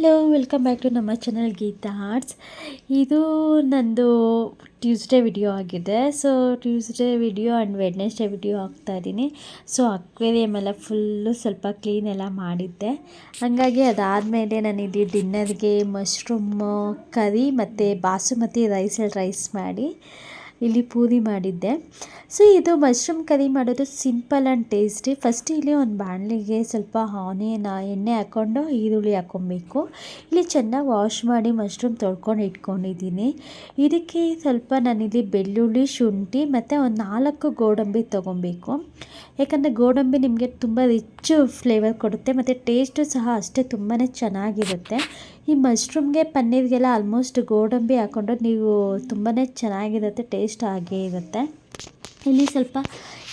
Hello welcome back to ನಮ್ಮ channel Geetha arts ಇದು ನಂದು ಟ್ಯೂಸ್ಡೇ ವಿಡಿಯೋ ಆಗಿದೆ. So Tuesday video and Wednesday video ಹಾಕ್ತಾಯಿದ್ದೀನಿ ಸೊ ಅಕ್ವೇರಿಯಮ್ ಎಲ್ಲ ಫುಲ್ಲು ಸ್ವಲ್ಪ ಕ್ಲೀನ್ ಎಲ್ಲ ಮಾಡಿದ್ದೆ. ಹಾಗಾಗಿ ಅದಾದಮೇಲೆ ನಾನು ಇದು ಡಿನ್ನರ್ಗೆ ಮಶ್ರೂಮ್ ಕರಿ ಮತ್ತು ಬಾಸುಮತಿ ರೈಸಲ್ಲಿ ರೈಸ್ ಮಾಡಿ. ಇಲ್ಲಿ ಪೂರಿ ಮಾಡಿದ್ದೆ. ಸೊ ಇದು ಮಶ್ರೂಮ್ ಕರಿ ಮಾಡೋದು ಸಿಂಪಲ್ ಆ್ಯಂಡ್ ಟೇಸ್ಟಿ ಫಸ್ಟ್ ಇಲ್ಲಿ ಒಂದು ಬಾಣಲಿಗೆ ಸ್ವಲ್ಪ ಆನಿಯನ್ ಎಣ್ಣೆ ಹಾಕ್ಕೊಂಡು ಈರುಳ್ಳಿ ಹಾಕ್ಕೊಬೇಕು. ಇಲ್ಲಿ ಚೆನ್ನಾಗಿ ವಾಶ್ ಮಾಡಿ ಮಶ್ರೂಮ್ ತೊಳ್ಕೊಂಡು ಇಟ್ಕೊಂಡಿದ್ದೀನಿ. ಇದಕ್ಕೆ ಸ್ವಲ್ಪ ನಾನಿಲ್ಲಿ ಬೆಳ್ಳುಳ್ಳಿ, ಶುಂಠಿ ಮತ್ತು ಒಂದು ನಾಲ್ಕು ಗೋಡಂಬಿ ತೊಗೊಬೇಕು. ಯಾಕಂದರೆ ಗೋಡಂಬಿ ನಿಮಗೆ ತುಂಬ ರಿಚ್ ಫ್ಲೇವರ್ ಕೊಡುತ್ತೆ ಮತ್ತು ಟೇಸ್ಟು ಸಹ ಅಷ್ಟೇ ತುಂಬಾ ಚೆನ್ನಾಗಿರುತ್ತೆ. ಈ ಮಶ್ರೂಮ್ಗೆ ಪನ್ನೀರ್ಗೆಲ್ಲ ಆಲ್ಮೋಸ್ಟ್ ಗೋಡಂಬಿ ಹಾಕ್ಕೊಂಡ್ರೆ ನೀವು ತುಂಬಾ ಚೆನ್ನಾಗಿರುತ್ತೆ ಟೇಸ್ಟ್ ಆಗೇ ಇರುತ್ತೆ. ಇಲ್ಲಿ ಸ್ವಲ್ಪ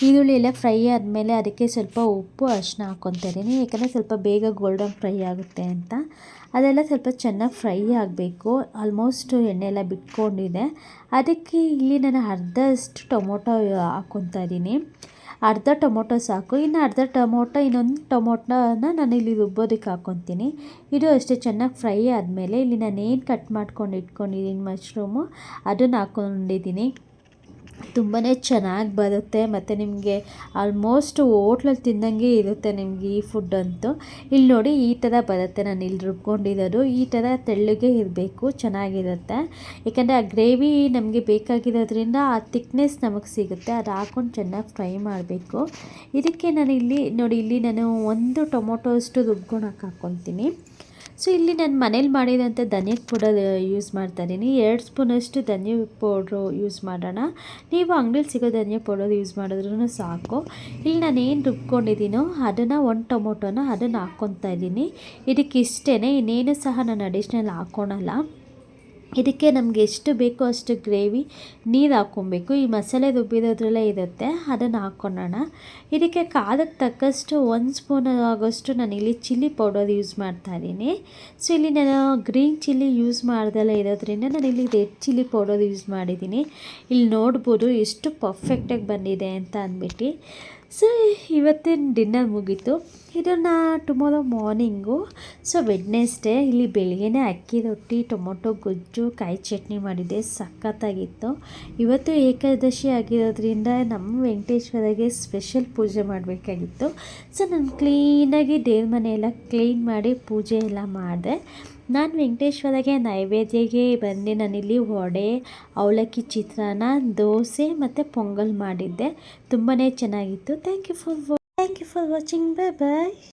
ಈರುಳ್ಳಿ ಎಲ್ಲ ಫ್ರೈ ಆದಮೇಲೆ ಅದಕ್ಕೆ ಸ್ವಲ್ಪ ಉಪ್ಪು ಅರಿಶಿನ ಹಾಕ್ಕೊತಾ ಇದ್ದೀನಿ ಯಾಕಂದರೆ ಸ್ವಲ್ಪ ಬೇಗ ಗೋಲ್ಡನ್ ಫ್ರೈ ಆಗುತ್ತೆ ಅಂತ. ಅದೆಲ್ಲ ಸ್ವಲ್ಪ ಚೆನ್ನಾಗಿ ಫ್ರೈ ಆಗಬೇಕು. ಆಲ್ಮೋಸ್ಟ್ ಎಣ್ಣೆ ಎಲ್ಲ ಬಿಟ್ಕೊಂಡಿದೆ. ಅದಕ್ಕೆ ಇಲ್ಲಿ ನಾನು ಅರ್ಧಷ್ಟು ಟೊಮೊಟೊ ಹಾಕ್ಕೊತಾ ಇದ್ದೀನಿ. ಅರ್ಧ ಟೊಮೊಟೊ ಸಾಕು. ಇನ್ನು ಅರ್ಧ ಟೊಮೊಟೊ, ಇನ್ನೊಂದು ಟೊಮೊಟೊನ ನಾನು ಇಲ್ಲಿ ರುಬ್ಬೋದಕ್ಕೆ ಹಾಕ್ಕೊತೀನಿ ಇದು ಅಷ್ಟೇ ಚೆನ್ನಾಗಿ ಫ್ರೈ ಆದಮೇಲೆ ಇಲ್ಲಿ ನಾನು ಏನು ಕಟ್ ಮಾಡ್ಕೊಂಡು ಇಟ್ಕೊಂಡಿದ್ದೀನಿ ಮಶ್ರೂಮು ಅದನ್ನು ಹಾಕ್ಕೊಂಡಿದ್ದೀನಿ ತುಂಬಾ ಚೆನ್ನಾಗಿ ಬರುತ್ತೆ ಮತ್ತು ನಿಮಗೆ ಆಲ್ಮೋಸ್ಟ್ ಹೋಟ್ಲಲ್ಲಿ ತಿಂದಂಗೆ ಇರುತ್ತೆ ನಿಮಗೆ ಈ ಫುಡ್ ಅಂತೂ. ಇಲ್ಲಿ ನೋಡಿ ಈ ಥರ ಬರುತ್ತೆ, ನಾನು ಇಲ್ಲಿ ರುಬ್ಕೊಂಡಿರೋದು. ಈ ಥರ ತೆಳ್ಳಗೆ ಇರಬೇಕು, ಚೆನ್ನಾಗಿರುತ್ತೆ. ಏಕೆಂದರೆ ಆ ಗ್ರೇವಿ ನಮಗೆ ಬೇಕಾಗಿರೋದ್ರಿಂದ ಆ ತಿಕ್ನೆಸ್ ನಮಗೆ ಸಿಗುತ್ತೆ, ಅದು ಹಾಕ್ಕೊಂಡು ಚೆನ್ನಾಗಿ ಫ್ರೈ ಮಾಡಬೇಕು. ಇದಕ್ಕೆ ನಾನು ಇಲ್ಲಿ, ನೋಡಿ ಇಲ್ಲಿ ನಾನು ಒಂದು ಟೊಮೊಟೊ ಅಷ್ಟು ರುಬ್ಕೊಳಕ್ಕೆ ಹಾಕ್ಕೊತೀನಿ ಸೊ ಇಲ್ಲಿ ನಾನು ಮನೇಲಿ ಮಾಡಿದಂಥ ಧನಿಯಾ ಪೌಡರ್ ಯೂಸ್ ಮಾಡ್ತಾ ಇದ್ದೀನಿ. ಎರಡು ಸ್ಪೂನಷ್ಟು ಧನಿಯಾ ಪೌಡ್ರು ಯೂಸ್ ಮಾಡೋಣ. ನೀವು ಅಂಗಡಿಯಲ್ಲಿ ಸಿಗೋ ಧನಿಯಾ ಪೌಡರ್ ಯೂಸ್ ಮಾಡಿದ್ರೂ ಸಾಕು. ಇಲ್ಲಿ ನಾನು ಏನು ರುಬ್ಕೊಂಡಿದ್ದೀನೋ ಅದನ್ನು ಒಂದು ಟೊಮೊಟೊನ ಅದನ್ನು ಹಾಕ್ಕೊತಾ ಇದ್ದೀನಿ. ಇದಕ್ಕೆ ಇಷ್ಟೇ ಇನ್ನೇನು ಸಹ ನಾನು ಅಡಿಷ್ನಲ್ ಹಾಕ್ಕೊಳಲ್ಲ ಇದಕ್ಕೆ ನಮಗೆ ಎಷ್ಟು ಬೇಕೋ ಅಷ್ಟು ಗ್ರೇವಿ ನೀರು ಹಾಕ್ಕೊಬೇಕು. ಈ ಮಸಾಲೆ ರುಬ್ಬಿರೋದ್ರಲ್ಲೇ ಇರುತ್ತೆ, ಅದನ್ನು ಹಾಕ್ಕೊಳ್ಳೋಣ ಇದಕ್ಕೆ ಖಾರಕ್ಕೆ ತಕ್ಕಷ್ಟು ಒಂದು ಸ್ಪೂನ್ ಆಗೋಷ್ಟು ನಾನು ಇಲ್ಲಿ ಚಿಲ್ಲಿ ಪೌಡರ್ ಯೂಸ್ ಮಾಡ್ತಾ ಇದ್ದೀನಿ. ಸೊ ಇಲ್ಲಿ ನಾನು ಗ್ರೀನ್ ಚಿಲ್ಲಿ ಯೂಸ್ ಮಾಡ್ದೆಲ್ಲ ಇರೋದ್ರಿಂದ ನಾನು ಇಲ್ಲಿ ರೆಡ್ ಚಿಲ್ಲಿ ಪೌಡರ್ ಯೂಸ್ ಮಾಡಿದ್ದೀನಿ. ಇಲ್ಲಿ ನೋಡ್ಬೋದು ಎಷ್ಟು ಪರ್ಫೆಕ್ಟಾಗಿ ಬಂದಿದೆ ಅಂತ ಅಂದ್ಬಿಟ್ಟು. ಸೊ ಇವತ್ತಿನ ಡಿನ್ನರ್ ಮುಗೀತು. ಇದನ್ನು ಟುಮಾರೋ ಮಾರ್ನಿಂಗು ಸೊ ವೆಡ್ನೆಸ್ಡೇ ಇಲ್ಲಿ ಬೆಳಗ್ಗೆನೇ ಅಕ್ಕಿ ರೊಟ್ಟಿ, ಟೊಮೊಟೊ, ಗೊಜ್ಜು, ಕಾಯಿ ಚಟ್ನಿ ಮಾಡಿದ್ದೆ. ಸಖತ್ತಾಗಿತ್ತು. ಇವತ್ತು ಏಕಾದಶಿ ಆಗಿರೋದ್ರಿಂದ ನಮ್ಮ ವೆಂಕಟೇಶ್ವರಗೆ ಸ್ಪೆಷಲ್ ಪೂಜೆ ಮಾಡಬೇಕಾಗಿತ್ತು. ಸೊ ನಾನು ಕ್ಲೀನಾಗಿ ದೇವ್ರ ಮನೆಯೆಲ್ಲ ಕ್ಲೀನ್ ಮಾಡಿ ಪೂಜೆ ಎಲ್ಲ ಮಾಡಿದೆ. ನಾನು ವೆಂಕಟೇಶ್ವರಗೆ ನೈವೇದ್ಯಗೆ ಬಂದು. ನಾನಿಲ್ಲಿ ವಡೆ, ಅವಲಕ್ಕಿ ಚಿತ್ರಾನ್ನ, ದೋಸೆ ಮತ್ತು ಪೊಂಗಲ್ ಮಾಡಿದ್ದೆ. ತುಂಬಾ ಚೆನ್ನಾಗಿತ್ತು. ಥ್ಯಾಂಕ್ ಯು ಫಾರ್ ವಾ thank you for watching bye bye